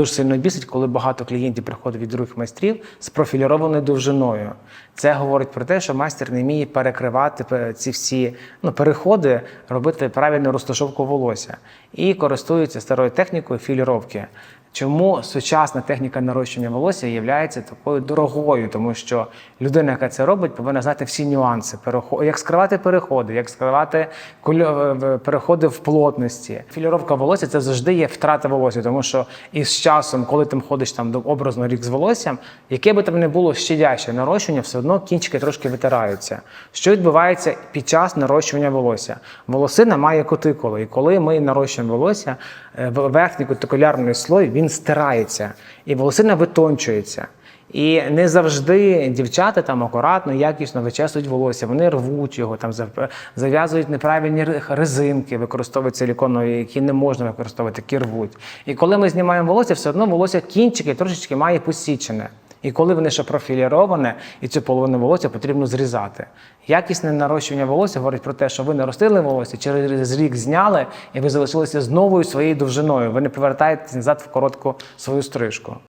Дуже сильно бісить, коли багато клієнтів приходить від других майстрів з профілірованою довжиною. Це говорить про те, що майстер не вміє перекривати ці всі ну, переходи, робити правильну розташовку волосся і користуються старою технікою філіровки. Чому сучасна техніка нарощування волосся є такою дорогою? Тому що людина, яка це робить, повинна знати всі нюанси, як скривати переходи, як скривати переходи в плотності. Філіровка волосся це завжди є втрата волосся, тому що із часом, коли ти ходиш там до образно рік з волоссям, яке би там не було щадяще нарощування, все одно кінчики трошки витираються. Що відбувається під час нарощування волосся? Волосина має кутикули, і коли ми нарощуємо волосся, е, верхній кутикулярний слой він стирається, і волосина витончується. І не завжди дівчата там акуратно, якісно вичесують волосся. Вони рвуть його, там зав- зав'язують неправильні резинки, використовують силіконові, які не можна використовувати, які рвуть. І коли ми знімаємо волосся, все одно волосся кінчики трошечки має посічене. І коли вони ще профіліроване, і цю половину волосся потрібно зрізати. Якісне нарощування волосся говорить про те, що ви наростили волосся, через рік зняли, і ви залишилися з новою своєю довжиною. Ви не повертаєтесь назад в коротку свою стрижку.